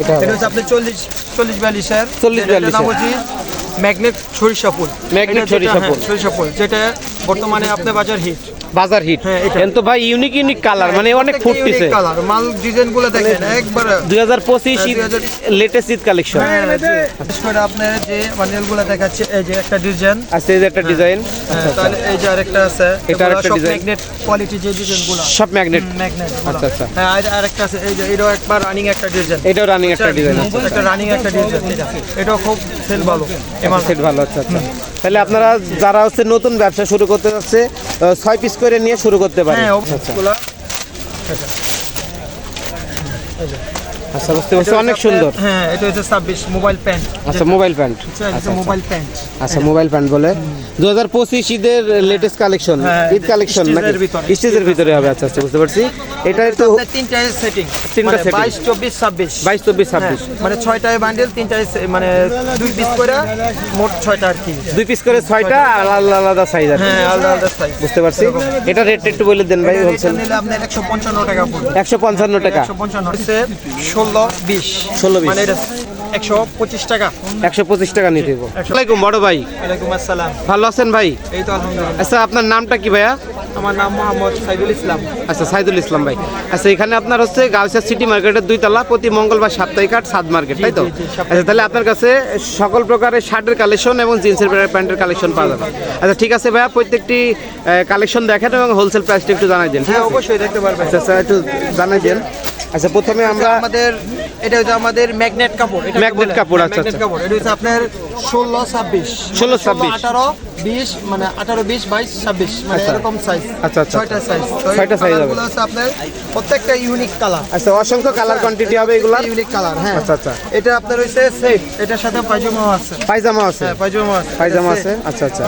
এটা হচ্ছে আপনার চল্লিশ চল্লিশ বিয়াল্লিশের 40 এটার নাম হচ্ছে ম্যাগনেট সরিষা ফুল। ম্যাগনেট সরিষা ফুল। হ্যাঁ, সরিষা ফুল যেটা বর্তমানে আপনার বাজার হিট। বাজার হিট। হ্যাঁ, এটা। কিন্তু ভাই ইউনিক ইউনিক কালার মানে অনেক ফুটতেছে। কালার মাল ডিজাইনগুলো দেখেন একবার দুই হাজার পঁচিশ হ্যাঁ, 2000 লেটেস্ট ঈদ কালেকশন হ্যাঁ, বিশেষ করে আপনার যে বান্ডেলগুলো দেখাচ্ছে এই যে একটা ডিজাইন আছে এই যে একটা ডিজাইন তাহলে এই যে আরেকটা আছে এটা আরেকটা design। ম্যাগনেট কোয়ালিটি যে ডিজাইনগুলো সব ম্যাগনেট ম্যাগনেট আচ্ছা, আচ্ছা। হ্যাঁ আর আরেকটা আছে এই যে এটাও একবার রানিং একটা ডিজাইন এটাও রানিং একটা ডিজাইন আছে একটা রানিং একটা ডিজাইন এটা। খুব সেল ভালো। এমন সেট ভালো আচ্ছা আচ্ছা। তাহলে আপনারা যারা হচ্ছে নতুন ব্যবসা শুরু করতে যাচ্ছে ছয় পিস করে নিয়ে শুরু করতে পারেন। হ্যাঁ আচ্ছা। আচ্ছা আচ্ছা বুঝতে পারছি অনেক সুন্দর। হ্যাঁ এটা হচ্ছে ছাব্বিশ মোবাইল প্যান্ট আচ্ছা মোবাইল প্যান্ট আচ্ছা মোবাইল প্যান্ট আচ্ছা মোবাইল প্যান্ট বলে। দু হাজার পঁচিশ ঈদের লেটেস্ট কালেকশন হ্যাঁ, ঈদ কালেকশন নাকি? ভিতরে। স্টেজের ভিতরে হবে আচ্ছা আচ্ছা বুঝতে পারছি। এটা একটু তিনটা সেটিং তিনটা setting। বাইশ চব্বিশ ছাব্বিশ। বাইশ চব্বিশ ছাব্বিশ। মানে ছয়টায় বান্ডেল তিনটায় মানে দুই পিস করে মোট ছয়টা আর কি। দুই পিস করে ছয়টা আলাদা আলাদা সাইজ আছে হ্যাঁ আলাদা আলাদা সাইজ বুঝতে পারছি। এটা রেট একটু বলে দেন ভাই হোলসেল নিলে আপনার একশো পঞ্চান্ন টাকা পড়বে। একশো পঞ্চান্ন টাকা। একশো পঞ্চান্ন হচ্ছে ষোলো বিশ। 16 20 মানে এটা একশো পঁচিশ টাকা। একশো পঁচিশ টাকা নিতে দেবো। আসসালামাইকুম বড় ভাই। ওয়ালাইকুম আসসালাম। ভালো আছেন ভাই? এই তো আলহামদুলিল্লাহ। আচ্ছা আপনার নামটা কি ভাইয়া? আমার নাম মোহাম্মদ সাইদুল ইসলাম। আচ্ছা সাইদুল ইসলাম ভাই। আচ্ছা এখানে আপনার হচ্ছে গাউসিয়া সিটি মার্কেটের দুই তলা প্রতি মঙ্গলবার সাপ্তাহিক হাট সাত মার্কেট তাই তো। আচ্ছা তাহলে আপনার কাছে সকল প্রকারের শার্টের কালেকশন এবং জিন্সের প্যান্টের কালেকশন পাওয়া যাবে। আচ্ছা ঠিক আছে ভাইয়া প্রত্যেকটি কালেকশন দেখেন এবং হোলসেল প্রাইসটা একটু জানাই দেন হ্যাঁ অবশ্যই দেখতে পারবেন। আচ্ছা একটু জানাই দেন। আচ্ছা প্রথমে আমরা আমাদের এটা হচ্ছে আমাদের ম্যাগনেট কাপড় এটা Magnet কাপড়, আচ্ছা, ম্যাগনেট আচ্ছা। কাপড়। এটা হচ্ছে আপনার ষোলো ছাব্বিশ। 16, 26 আঠারো বিশ মানে আঠারো বিশ বাইশ ছাব্বিশ মানে আচ্ছা। এরকম সাইজ আচ্ছা, আচ্ছা, ছয়টা সাইজ ছয়টা size হবে। আপনার প্রত্যেকটা ইউনিক কালার আচ্ছা অসংখ্য কালার কোয়ান্টিটি হবে ইউনিক কালার হ্যাঁ। আচ্ছা, আচ্ছা। এটা আপনার হচ্ছে সেট এটার সাথে পায়জামাও আছে। পায়জামা আছে? হ্যাঁ পায়জামা আছে। পায়জামা আছে? আচ্ছা আচ্ছা।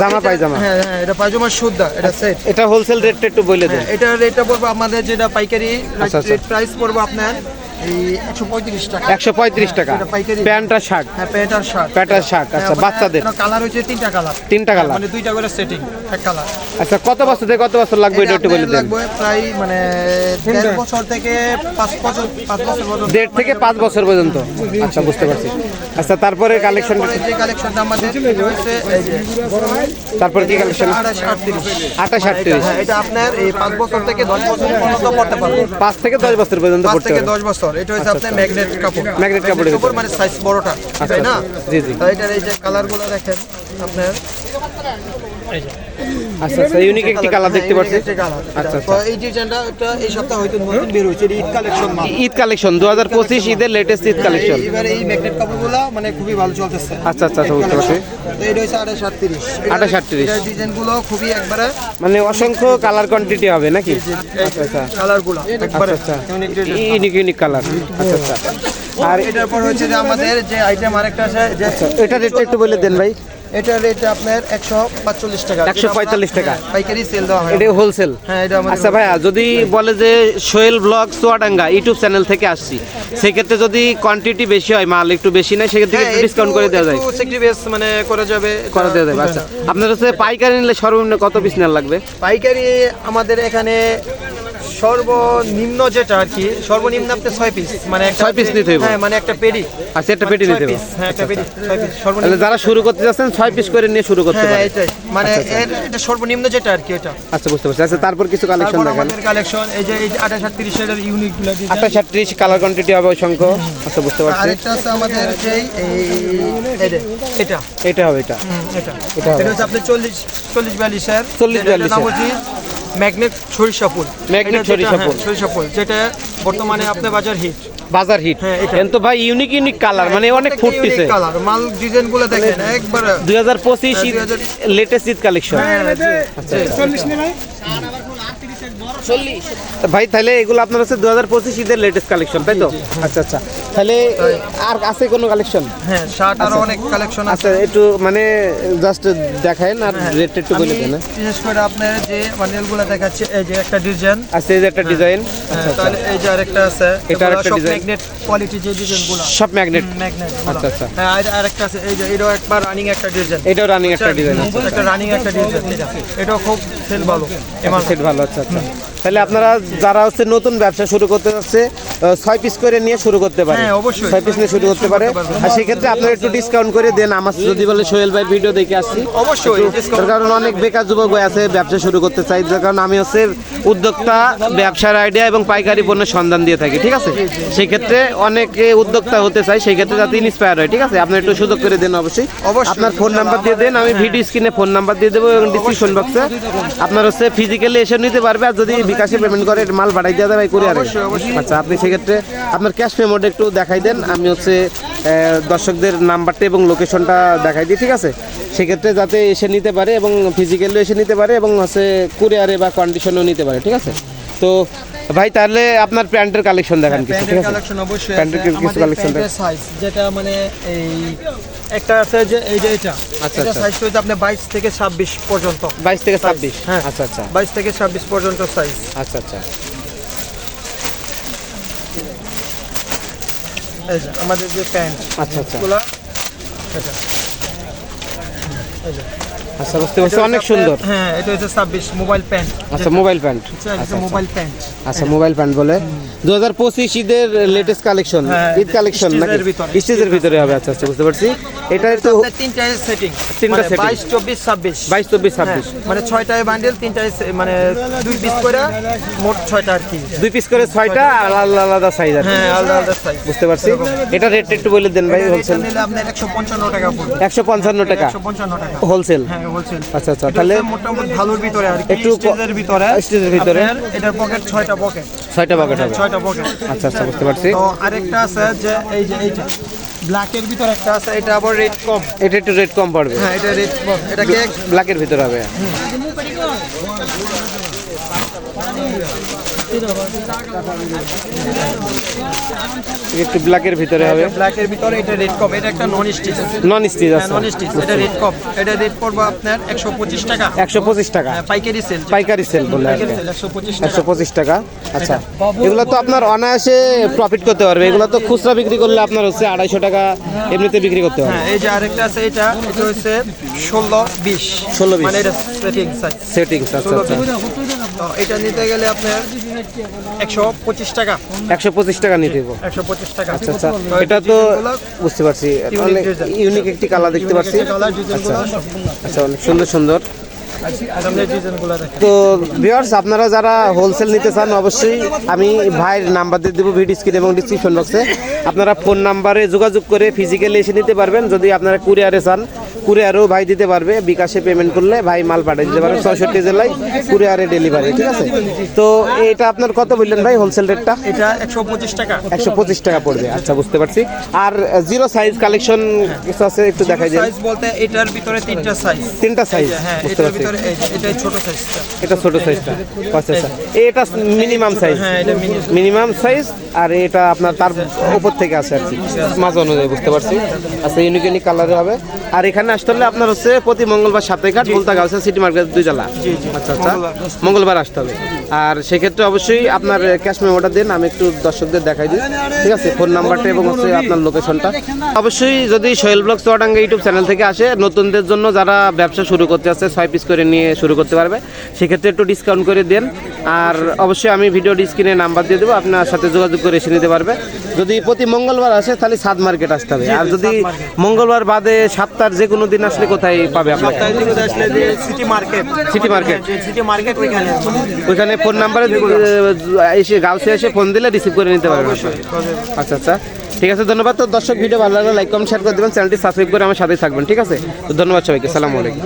জামা পায়জামা? হ্যাঁ হ্যাঁ এটা পায়জামা শুদ্ধ এটা সেট এটা হোলসেল রেটটা একটু বলে দেন। এটা রেটটা পড়বে আমাদের যেটা পাইকারি আচ্ছা, আচ্ছা। রেট প্রাইস পড়বে আপনার একশো পঁয়ত্রিশ টাকা। প্যান্ট আর শার্ট। হ্যাঁ প্যান্ট আর শার্ট প্যান্ট আচ্ছা বাচ্চাদের। কালার হচ্ছে তিনটা কালার। তিনটা কালার। মানে দুইটা করে সেটিং এক কালার। আচ্ছা কত বছর থেকে কত বছর লাগবে এটা একটু বলে দেন। প্রায় মানে দেড় বছর থেকে পাঁচ বছর পাঁচ বছর পর্যন্ত। দেড় থেকে পাঁচ বছর পর্যন্ত। আচ্ছা বুঝতে পারছি। আচ্ছা তারপরে কালেকশন যে কালেকশনটা আমাদের হচ্ছে যে তারপরে কি কালেকশন আঠাশ আটত্রিশ। আঠাশ আটত্রিশ। হ্যাঁ এটা আপনার এই পাঁচ বছর থেকে দশ বছর পর্যন্ত পড়তে পাঁচ থেকে দশ বছর পর্যন্ত পড়তে দশ বছর। এটা হচ্ছে আপনার ম্যাগনেট কাপড়। ম্যাগনেট কাপড় মানে সাইজ বড়টা তাই না? জি, জি। তো এটার এই যে কালারগুলো দেখেন আপনার আচ্ছা আচ্ছা ইউনিক একটি কালার দেখতে পাচ্ছি। আচ্ছা, আচ্ছা তো এই ডিজাইনটা এটা এই সপ্তাহে হয়তো নতুন বের হয়েছে ঈদ কালেকশন মাল ঈদ কালেকশন দু হাজার পঁচিশ ঈদের লেটেস্ট ঈদ কালেকশন এবারে এই ম্যাগনেট কাপড়গুলো মানে খুবই ভালো চলতেছে। আচ্ছা, আচ্ছা, আচ্ছা, বুঝতে পারছি। তো এটা হচ্ছে আঠাশ আটত্রিশ 28, 38 এটার ডিজাইনগুলো খুবই একবারে মানে অসংখ্য কালার কোয়ান্টিটি হবে নাকি? আচ্ছা আচ্ছা। কালারগুলো একবারে আচ্ছা। ইউনিক ইউনিক কালার আচ্ছা আচ্ছা। আর এটার পর হচ্ছে যে আমাদের যে আইটেম আরেকটা আছে যে এটা রেটটা একটু বলে দেন ভাই। এটার রেট আপনার একশো পাঁচচল্লিশ টাকা। 145 টাকা। হ্যাঁ, পাইকারি সেল দেওয়া হয়। এটা হোলসেল হ্যাঁ এটা আমাদের আচ্ছা ভাইয়া যদি বলে যে সোহেল ব্লগ ইউটিউব চ্যানেল থেকে আসছি সেক্ষেত্রে যদি কোয়ান্টিটি বেশি হয় মাল একটু বেশি নেয় সেক্ষেত্রে হ্যাঁ, একটু ডিসকাউন্ট করে দেওয়া যায়। একটু মানে করা যাবে করে দেওয়া যাবে আচ্ছা। আপনার হচ্ছে পাইকারি নিলে সর্বনিম্ন কত পিস নেওয়ার লাগবে? পাইকারি আমাদের এখানে সর্বনিম্ন যেটা আর কি সর্বনিম্ন আপনি ছয় পিস মানে ছয় piece নিতে হইব। হ্যাঁ মানে একটা পেডি আচ্ছা একটা পেটি নিতে হবে হ্যাঁ একটা পেডি ছয় পিস সর্বনিম্ন। যারা শুরু করতে যাচ্ছেন ছয় পিস করে নিয়ে শুরু করতে হ্যাঁ এটাই মানে এর এটা সর্বনিম্ন যেটা আর কি এটা। আচ্ছা বুঝতে পারছি। আচ্ছা তারপর কিছু কালেকশন দেখান। আমাদের কালেকশন এই যে এই আঠাশ আটত্রিশ এর ইউনিকগুলা আঠাশ আটত্রিশ কালার কোয়ান্টিটি হবে অসংখ্য। আচ্ছা বুঝতে পারছি। আরেকটা আছে আমাদের যেই এটা। এটা হবে এটা। এটা। এটা হবে। হচ্ছে চল্লিশ বিয়াল্লিশের। 40 যেটার নাম 42 হচ্ছে ম্যাগনেট সরিষা ফুল। ম্যাগনেট সরিষা ফুল। হ্যাঁ, সরিষা ফুল যেটা বর্তমানে আপনার বাজার হিট। বাজার হিট। হ্যাঁ, এটা। তো ভাই ইউনিক ইউনিক কালার মানে অনেক ফুটতেছে। কালার মাল ডিজাইনগুলো দেখেন একবার দুই হাজার পঁচিশ হ্যাঁ, 2000 লেটেস্ট ঈদ কালেকশন আচ্ছা ভাই? তাহলে এগুলো আপনার হচ্ছে দু হাজার পঁচিশ ঈদের লেটেস্ট কালেকশন তাই তো? আচ্ছা আচ্ছা। তাহলে আর আছে কোনো কালেকশন হ্যাঁ শার্ট আরও অনেক কালেকশন আছে। আচ্ছা একটু মানে জাস্ট দেখায়েন আর রেট একটু বলে দেন হ্যাঁ? বিশেষ করে আপনার যে বান্ডেলগুলো দেখাচ্ছে এই যে একটা ডিজাইন আচ্ছা এই যে একটা ডিজাইন আচ্ছা আচ্ছা। তাহলে এই যে আরেকটা আছে এটা আরেকটা design। ম্যাগনেট কোয়ালিটি যে ডিজাইনগুলো সব ম্যাগনেট ম্যাগনেট আচ্ছা, আচ্ছা। হ্যাঁ আর আরেকটা আছে এই যে এটাও একবার রানিং একটা ডিজাইন এটাও রানিং একটা ডিজাইন আছে একটা রানিং একটা ডিজাইন এটাও খুব সেল ভালো। এমন সেট ভালো আচ্ছা আচ্ছা। তাহলে আপনারা যারা হচ্ছে নতুন ব্যবসা শুরু করতে যাচ্ছে ছয় পিস করে নিয়ে শুরু করতে পারে হ্যাঁ, ছয় পিস নিয়ে শুরু করতে পারে। আর সেক্ষেত্রে আপনারা একটু ডিসকাউন্ট করে দেন আমার যদি বলে সোহেল ভাই ভিডিও দেখে আসছি। অবশ্যই, কারণ অনেক বেকার যুবক আছে ব্যবসা শুরু করতে চাই যার কারণ আমি হচ্ছে উদ্যোক্তা ব্যবসার আইডিয়া এবং পাইকারি পণ্যের সন্ধান দিয়ে থাকি ঠিক আছে? সেই ক্ষেত্রে অনেকে উদ্যোক্তা হতে চাই সেই ক্ষেত্রে যাতে ইন্সপায়ার হয় ঠিক আছে? আপনি একটু সুযোগ করে দেন অবশ্যই। অবশ্যই। আপনার ফোন নাম্বার দিয়ে দেন আমি ভিডিও স্ক্রিনে ফোন নাম্বার দিয়ে দেবো এবং ডিসক্রিপশন বক্সে আপনার হচ্ছে ফিজিক্যালি এসে নিতে পারবে আর যদি বিকাশে পেমেন্ট করে মাল বাড়াই দেওয়া যাবে কুরিয়ারে। আচ্ছা আপনি সেক্ষেত্রে আপনার ক্যাশ পেমেন্ট একটু দেখাই দেন। আমি হচ্ছে দর্শকদের নাম্বারটা এবং লোকেশনটা দেখাই দিই ঠিক আছে? সেক্ষেত্রে যাতে এসে নিতে পারে এবং ফিজিক্যালিও এসে নিতে পারে এবং হচ্ছে কুরিয়ারে বা কন্ডিশনও নিতে পারে ঠিক আছে? তো ভাই তাহলে আপনার প্যান্টের কালেকশন দেখান কিছু ঠিক প্যান্টের আছে কালেকশন অবশ্যই প্যান্টের। কিছু collection সাইজ যেটা মানে এই একটা আছে যে এই যে এটা আচ্ছা, এটা আচ্ছা। সাইজ হচ্ছে আপনি 22 থেকে 26 পর্যন্ত বাইশ থেকে ছাব্বিশ হ্যাঁ। আচ্ছা আচ্ছা 22 থেকে 26 পর্যন্ত সাইজ আচ্ছা আচ্ছা এই যে আমাদের যে প্যান্ট আচ্ছা আচ্ছা এই যে। আচ্ছা বুঝতে পারছি। অনেক সুন্দর। হ্যাঁ এটা হচ্ছে 26 মোবাইল প্যান্ট আচ্ছা মোবাইল প্যান্ট আচ্ছা মোবাইল প্যান্ট আচ্ছা মোবাইল প্যান্ট বলে। দু হাজার পঁচিশ ঈদের লেটেস্ট কালেকশন হ্যাঁ, ঈদ কালেকশন নাকি? ভিতরে। স্টেজের ভিতরে। হবে আচ্ছা আচ্ছা বুঝতে পারছি। এটা তো তিনটা সেটিং তিনটা মানে setting। 22 24 26 বাইশ চব্বিশ ছাব্বিশ। হ্যাঁ, মানে ছয়টায় বান্ডেল তিনটায় সে- মানে দুই পিস করে মোট ছয়টা আর কি। দুই পিস করে ছয়টা আলাদা আলাদা সাইজ আছে। হ্যাঁ আলাদা আলাদা সাইজ বুঝতে পারছি। এটা রেট একটু বলে দেন ভাই হোলসেল নিলে আপনার একশো পঞ্চান্ন টাকা পড়বে। একশো পঞ্চান্ন টাকা। হোলসেল হ্যাঁ হোলসেল আচ্ছা আচ্ছা তাহলে মোটামুটি ভালোর ভিতরে আর কি। একটু স্টেজের ভিতরে। স্টেজের ভিতরে। এটার পকেট ছয়টা পকেট ছয়টা বাকেট হবে। ছয়টা পকেট আচ্ছা আচ্ছা বুঝতে পারছি। তো আরেকটা আছে যে এই যে এইটা ব্ল্যাকের ভিতর একটা আছে এটা আবার রেট কম এটা একটু রেট কম পড়বে। হ্যাঁ এটা রেট কম এটাকে ব্ল্যাকের ভিতর হবে। একটু ব্ল্যাকের ভিতরে হবে। ব্ল্যাকের ভিতরে এটা রেট কম এটা একটা নন স্টিচ নন স্টিচ আছে। নন স্টিচ এটা রেট কম এটা রেট পড়বে আপনার একশো পঁচিশ টাকা। একশো পঁচিশ টাকা। হ্যাঁ, পাইকারি সেল পাইকারি সেল বলে আর পাইকারি কি। সেল একশো পঁচিশ টাকা আচ্ছা। এগুলো তো আপনার অনায়াসে প্রফিট করতে পারবে। এগুলো তো খুচরা বিক্রি করলে আপনার হচ্ছে আড়াইশো টাকা এমনিতে বিক্রি করতে হবে। হ্যাঁ এই যে আরেকটা আছে এটা এটা হচ্ছে ষোলো বিশ। 16 20 মানে এটা সেটিং সাইজ সেটিংস আচ্ছা আচ্ছা। এটা নিতে গেলে আপনার একশো পঁচিশ টাকা। একশো পঁচিশ টাকা নিতে একশো পঁচিশ টাকা। আচ্ছা আচ্ছা। এটা তো বুঝতে পারছি। ইউনিক একটি কালার দেখতে পাচ্ছি। কালার আচ্ছা অনেক সুন্দর সুন্দর। তো ভিউয়ার্স আপনারা যারা হোলসেল নিতে চান অবশ্যই আমি ভাইয়ের নাম্বার দিয়ে দেবো ভিডিও স্ক্রিন এবং ডিসক্রিপশন বক্সে আপনারা ফোন নাম্বারে যোগাযোগ করে ফিজিক্যালি এসে নিতে পারবেন। যদি আপনারা কুরিয়ারে চান কুরিয়ারও ভাই দিতে পারবে। বিকাশে পেমেন্ট করলে ভাই মাল পাঠিয়ে দিতে পারবে। চৌষট্টি জেলায় কুরিয়ারে ডেলিভারি ঠিক আছে? তো এটা আপনার কত বললেন ভাই হোলসেল রেটটা এটা একশো পঁচিশ টাকা। একশো পঁচিশ টাকা পড়বে। আচ্ছা বুঝতে পারছি। আর জিরো সাইজ কালেকশন কিছু আছে একটু দেখাই যায় সাইজ বলতে এটার ভিতরে তিনটা সাইজ তিনটা সাইজ হ্যাঁ বুঝতে পারছি। এটা ছোট সাইজটা এটা ছোট সাইজটা আচ্ছা আচ্ছা এটা মিনিমাম সাইজ হ্যাঁ এটা মিনিমাম সাইজ আর এটা আপনার তার উপর থেকে আছে আর কি। মাঝ অনুযায়ী বুঝতে পারছি। আচ্ছা ইউনিক ইউনিক কালারে হবে। আর এখানে আসতে হলে আপনার হচ্ছে প্রতি মঙ্গলবার সাপ্তাহিক হাট বলতা গাউসা সিটি মার্কেট দুই জেলা আচ্ছা আচ্ছা। মঙ্গলবার আসতে হবে। আর সেক্ষেত্রে অবশ্যই আপনার ক্যাশ মেমোটা দিন আমি একটু দর্শকদের দেখাই দিই। ঠিক আছে? ফোন নাম্বারটা এবং হচ্ছে আপনার লোকেশনটা অবশ্যই যদি Sohel blog Chuadanga YouTube channel থেকে আসে নতুনদের জন্য যারা ব্যবসা শুরু করতে আসছে ছয় পিস করে নিয়ে শুরু করতে পারবে। সেক্ষেত্রে একটু ডিসকাউন্ট করে দেন। আর অবশ্যই আমি ভিডিও স্ক্রিনে নাম্বার দিয়ে দেবো আপনার সাথে যোগাযোগ করে এসে নিতে পারবে। যদি প্রতি মঙ্গলবার আসে তাহলে সাত মার্কেট আসতে হবে। আর যদি মঙ্গলবার বাদে সাতটার যে কোনো দিন আসলে কোথায় পাবে যে city market city market city market ওইখানে ফোন নাম্বারে এসে গাউসে এসে ফোন দিলে রিসিভ করে নিতে পারবেন। আচ্ছা আচ্ছা। ঠিক আছে ধন্যবাদ। তো দর্শক ভিডিও ভালো লাগলে লাইক কমেন্ট শেয়ার করে দেবেন। চ্যানেলটি সাবস্ক্রাইব করে আমার সাথেই থাকবেন ঠিক আছে? তো ধন্যবাদ সবাইকে। সালামু আলাইকুম।